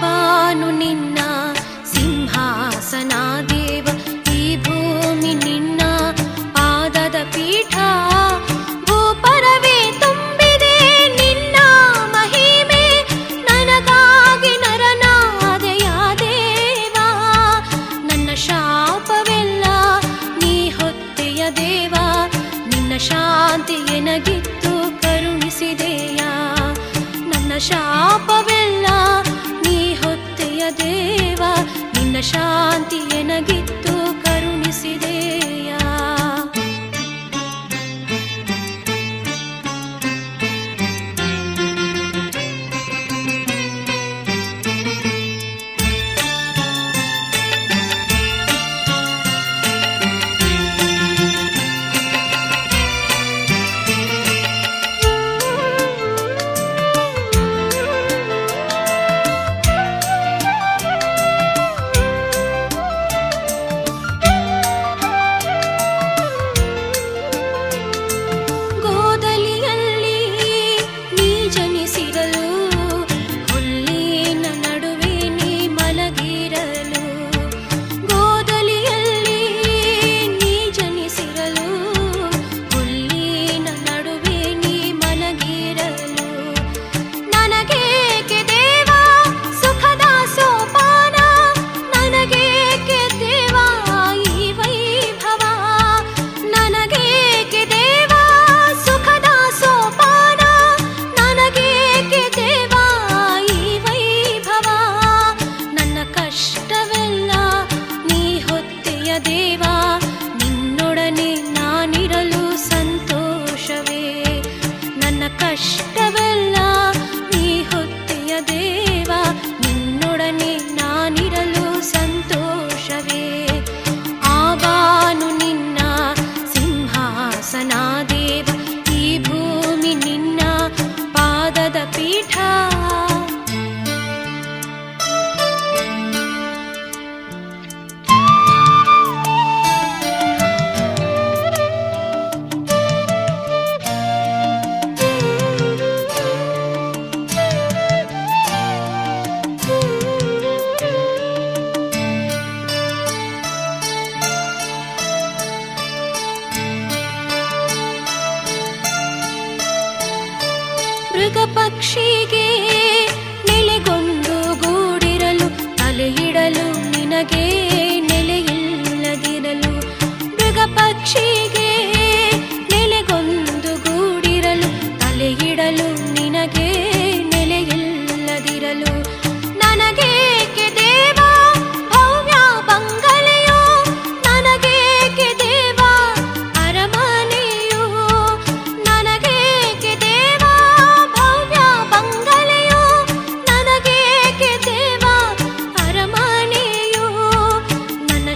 ಬಾನು ನಿನ್ನ ಸಿಂಹಾಸನ ದೇವ ಈ ಭೂಮಿ ನಿನ್ನ ಪಾದದ ಪೀಠ. ಭೂಪರವೇ ತುಂಬಿದೆ ನಿನ್ನ ಮಹಿಮೆ. ನನಗಾಗಿ ನರನಾದೆಯ ದೇವ ನನ್ನ ಶಾಪವೆಲ್ಲ ನೀ ಹೊತ್ತೆಯ ದೇವ ನಿನ್ನ ಶಾಂತಿ ಎನಗಿತ್ತು ಕರುಣಿಸಿದೆಯ. ನನ್ನ ಶಾಪವೆಲ್ಲ ಶಾಂತಿ ಎನಗಿತ್ತು.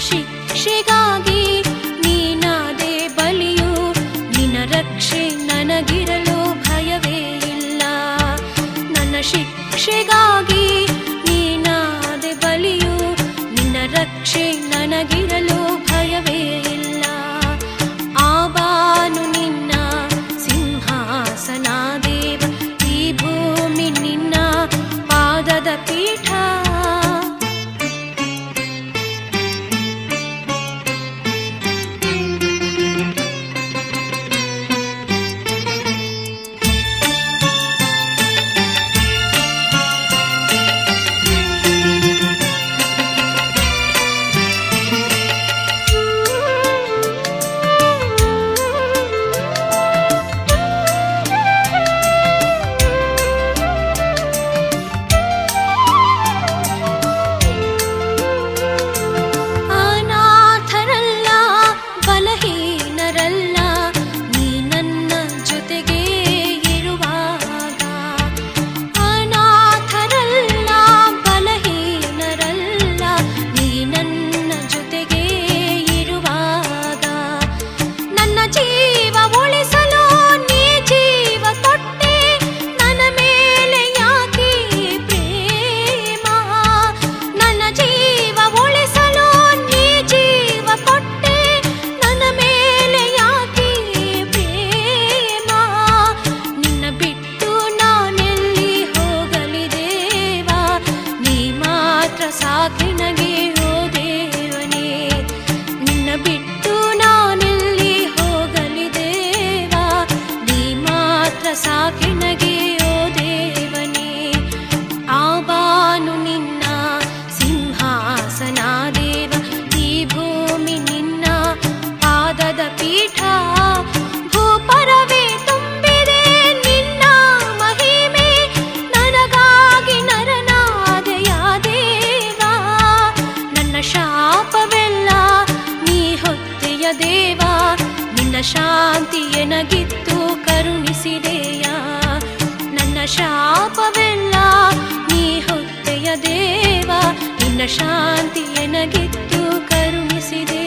谁？谁告给？ಶಾಪವೆಲ್ಲ ನೀ ಹೊತ್ತೆಯ ದೇವ ನಿನ್ನ ಶಾಂತಿ ಎನಗಿತ್ತು ಕರುಣಿಸಿದೆ.